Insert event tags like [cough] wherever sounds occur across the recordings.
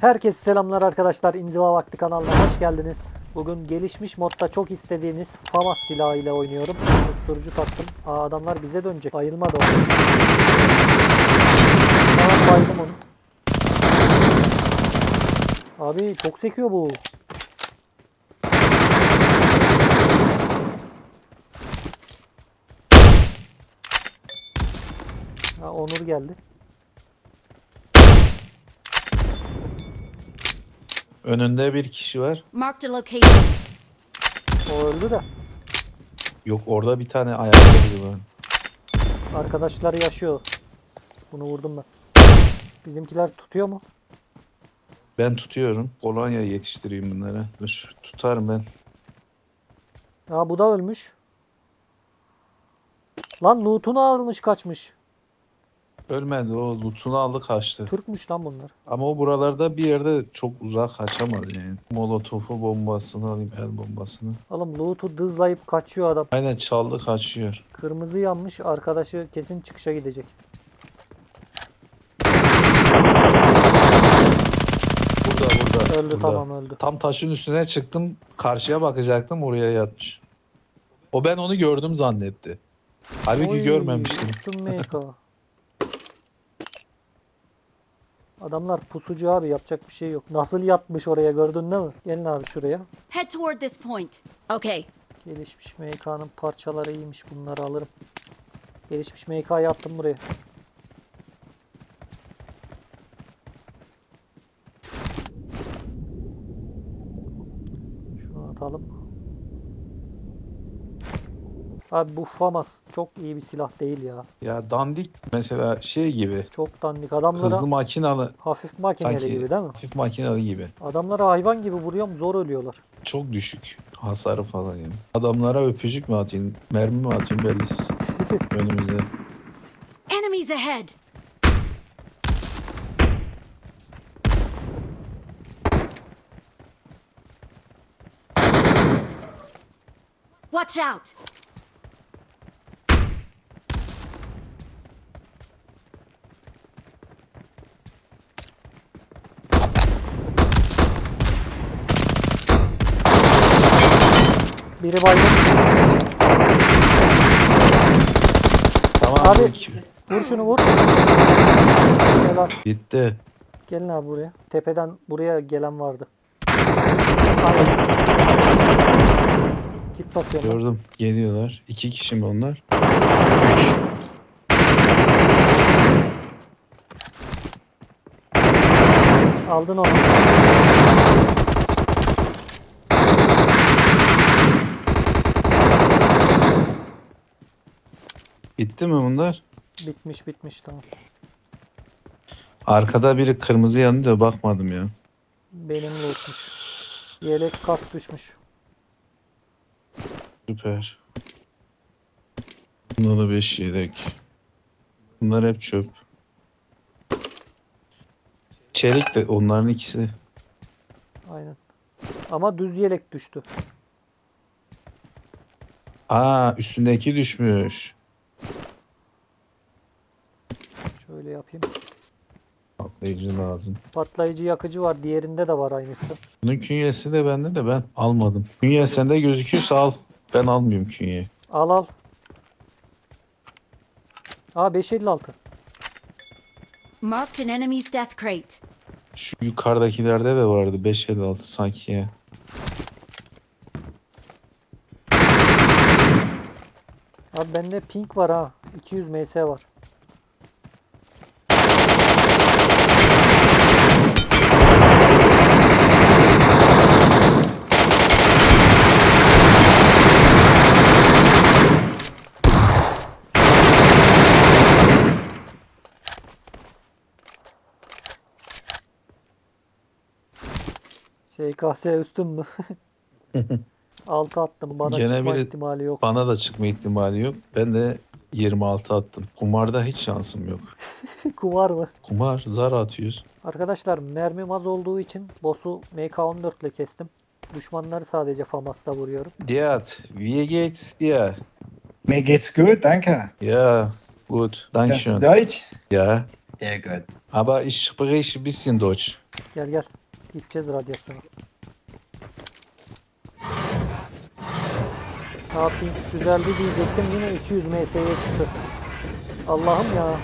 Herkese selamlar arkadaşlar. İnziva Vakti kanalına hoş geldiniz. Bugün gelişmiş modda çok istediğiniz FAMAS silahı ile oynuyorum. Susturucu taktım. Aa, adamlar bize dönecek. Bayılmadı o. Tamam baydım onu. Abi çok sekiyor bu. Ha, Onur geldi. Önünde bir kişi var. Marked a location. O öldü de. Yok orada bir tane ayakta biri var. Arkadaşları yaşıyor. Bunu vurdum ben. Bizimkiler tutuyor mu? Ben tutuyorum. Kolonya yetiştireyim bunlara. Dur tutarım ben. Aa bu da ölmüş. Lan loot'unu almış kaçmış. Ölmedi o lootunu aldı kaçtı. Türkmüş lan bunlar. Ama o buralarda bir yerde çok uzak kaçamaz yani. Molotofu bombasını alayım el bombasını. Oğlum loot'u dızlayıp kaçıyor adam. Aynen çaldı kaçıyor. Kırmızı yanmış. Arkadaşı kesin çıkışa gidecek. Burada burada. Öldü burada. tamam öldü. Tam taşın üstüne çıktım. Karşıya bakacaktım oraya yatmış. O ben onu gördüm zannetti. Halbuki Oy, görmemiştim. [laughs] üstün MK. Adamlar pusucu abi yapacak bir şey yok. Nasıl yatmış oraya gördün değil mi? Gelin abi şuraya. Head toward this point. Okay. Gelişmiş MK'nın parçaları iyiymiş bunları alırım. Gelişmiş MK'yı attım buraya. Şunu atalım. Abi bu FAMAS çok iyi bir silah değil ya. Ya dandik mesela şey gibi. Çok dandik. Adamlara Hızlı makinalı hafif makineli Sanki- gibi değil mi? Hafif makinalı gibi. Adamlara hayvan gibi vuruyorum zor ölüyorlar. Çok düşük hasarı falan yani. Adamlara öpücük mü atayım, mermi mi atayım bellisiz. [laughs] Önümüzde. Enemies ahead. Watch out. Biri baygın. Tamam Abi- Vur şunu vur. Helal. gitti. Gelin abi buraya. Tepeden buraya gelen vardı. Aynen. Kit basıyorum. ben. Gördüm. Geliyorlar. İki kişi mi onlar? Aldın onu. Bitti mi bunlar? Bitmiş bitmiş tamam. Arkada biri kırmızı yanıyor bakmadım ya. Benim lootmuş. Yelek kask düşmüş. Süper. Bunda da 5 yedek. Bunlar hep çöp. Çelik de onların ikisi. Aynen. Ama düz yelek düştü. Aa üstündeki düşmüş. Şöyle yapayım. Patlayıcı lazım. Patlayıcı yakıcı var. Diğerinde de var aynısı. Bunun künyesi de bende de ben almadım. Künye sende gözüküyorsa al. Ben almıyorum künyeyi. Al al. Aa 556. Marked an enemy's death crate. Şu yukarıdakilerde de vardı 556 sanki ya. Abi bende pink var ha. 200 ms var. SKS üstün mü? [laughs] 6 attım. Bana Gene çıkma ihtimali yok. Bana da çıkma ihtimali yok. Ben de 26 attım. Kumarda hiç şansım yok. [laughs] Kumar mı? Kumar zar atıyoruz. Arkadaşlar mermim az olduğu için boss'u MK14 ile kestim. Düşmanları sadece FAMAS'ta vuruyorum. Diat, wie geht's dir? Mir geht's gut, danke. Ja, gut, dankeschön. Deutsch? Ja, Sehr gut. aber ich spreche ein bisschen Deutsch. Gel gel. Gideceğiz radyasyona. Yapayım? Güzeldi diyecektim. Yine 200 MS'ye çıktı. Allah'ım ya.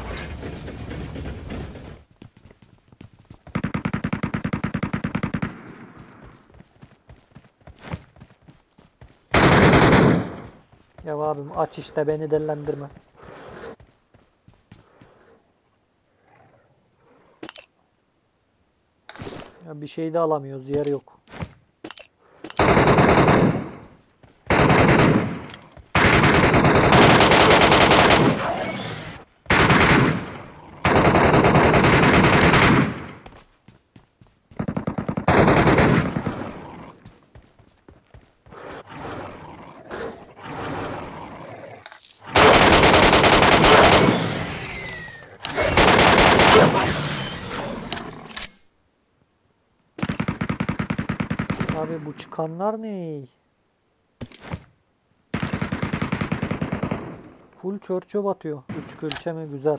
Ya abim aç işte beni dellendirme. Ya bir şey de alamıyoruz yer yok. Abi bu çıkanlar ne? Full çörçö batıyor. Üç külçe mi? Güzel.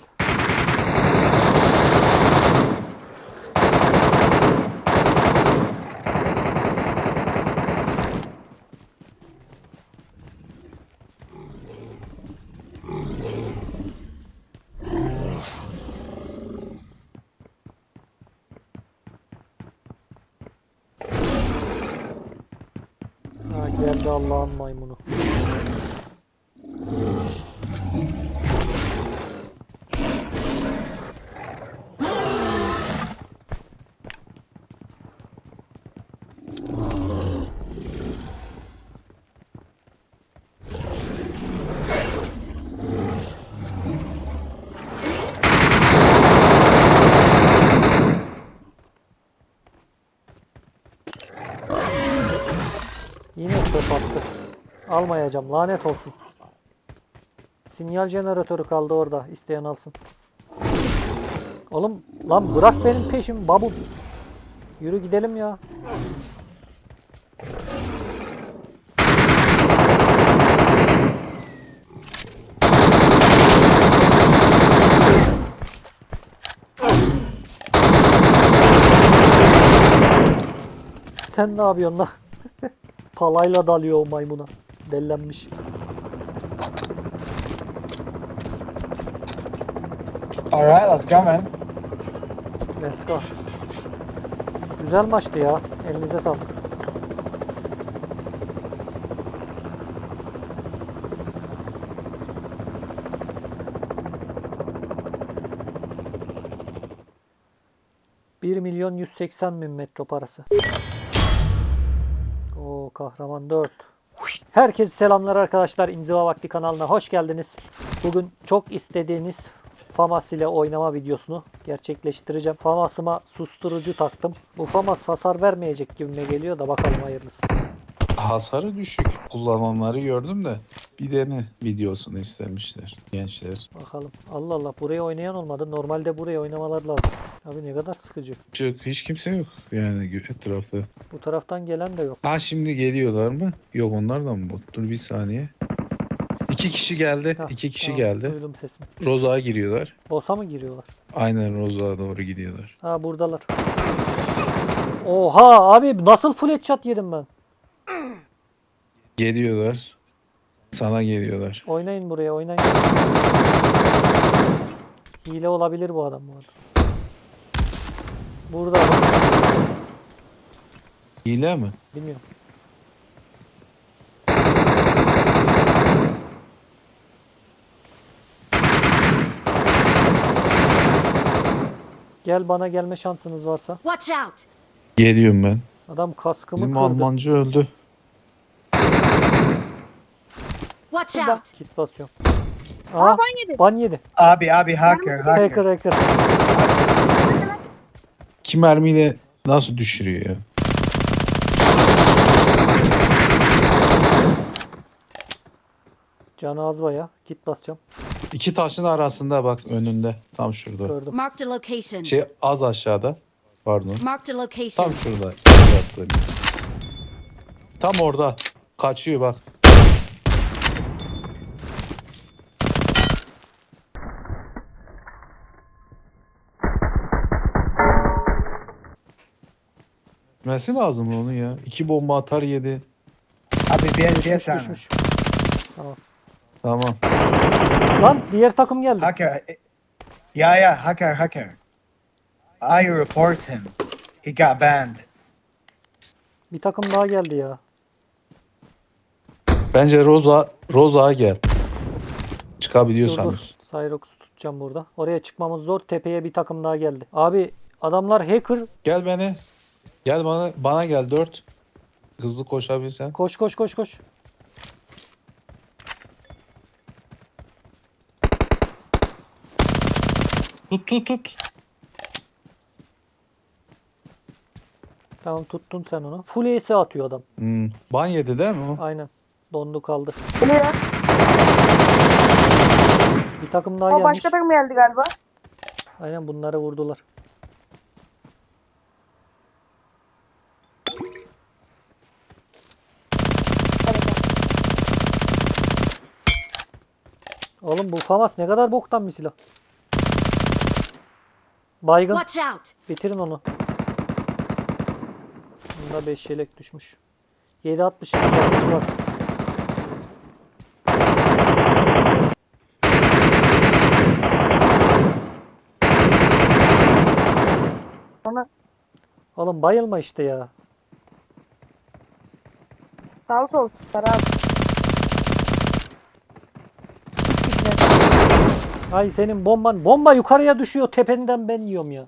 Ha geldi Allah'ın maymunu. Yine çöp attı. Almayacağım. Lanet olsun. Sinyal jeneratörü kaldı orada. İsteyen alsın. Oğlum lan bırak benim peşim babul. Yürü gidelim ya. Sen ne yapıyorsun lan? Palayla dalıyor o maymuna. Dellenmiş. Alright, let's go, man. Let's go. Güzel maçtı ya. Elinize sağlık. Milyon 180 bin metro parası. Kahraman 4. Herkese selamlar arkadaşlar. İnziva Vakti kanalına hoş geldiniz. Bugün çok istediğiniz FAMAS ile oynama videosunu gerçekleştireceğim. FAMAS'ıma susturucu taktım. Bu FAMAS hasar vermeyecek gibime geliyor da bakalım hayırlısı. Hasarı düşük. Kullananları gördüm de bir dene videosunu istemişler gençler. Bakalım. Allah Allah buraya oynayan olmadı. Normalde buraya oynamalar lazım. Abi ne kadar sıkıcı. Çık hiç kimse yok yani etrafta. Bu taraftan gelen de yok. Ha şimdi geliyorlar mı? Yok onlar da mı bot? Dur bir saniye. İki kişi geldi. Hah, iki kişi tamam, geldi. Duydum sesini. Roza'ya giriyorlar. Boss'a mı giriyorlar? Aynen Roza'ya doğru gidiyorlar. Ha buradalar. Oha abi nasıl full headshot yedim ben. Geliyorlar. Sana geliyorlar. Oynayın buraya oynayın. Hile olabilir bu adam bu arada. Burada. Hile mi? Bilmiyorum. Gel bana gelme şansınız varsa. Watch out! Geliyorum ben. Adam kaskımı Bizim kırdı. Almancı öldü. Watch out! Kit basıyorum. Aa, ban yedi. Abi, abi, hacker, hacker. Hacker hacker. İki mermiyle nasıl düşürüyor ya? Canı az baya. Kit basacağım. İki taşın arasında bak önünde. Tam şurada. Gördüm. Marked a location. Şey az aşağıda. Pardon. Marked a location. Tam şurada. Tam orada. Kaçıyor bak. Gitmesi lazım onun ya. İki bomba atar yedi. Abi bir Düşmüş tane. düşmüş. Tamam. Tamam. Lan diğer takım geldi. Hacker. Yeah, yeah, hacker, hacker. I report him. He got banned. Bir takım daha geldi ya. Bence Roza Roza'ya gel. Dur dur. Çıkabiliyorsanız. Cyrox'u tutacağım burada. Oraya çıkmamız zor. Tepeye bir takım daha geldi. Abi adamlar hacker. Gel beni. Gel bana bana gel 4. Hızlı koşabilsen. Koş koş koş koş. Tut tut tut. Tamam tuttun sen onu. Full ace atıyor adam. Hmm. Ban yedi değil mi o? Aynen. Dondu kaldı. Geliyor. Bir takım daha O gelmiş. başka takım geldi galiba. Aynen bunları vurdular. Oğlum bu FAMAS ne kadar boktan bir silah. Baygın. Bitirin onu. Bunda 5 yelek düşmüş. 7.60 yakıcı var. Sonra Oğlum bayılma işte ya. sağlık olsun Serap. Ay senin bomban. Bomba yukarıya düşüyor. Tependen ben yiyorum ya.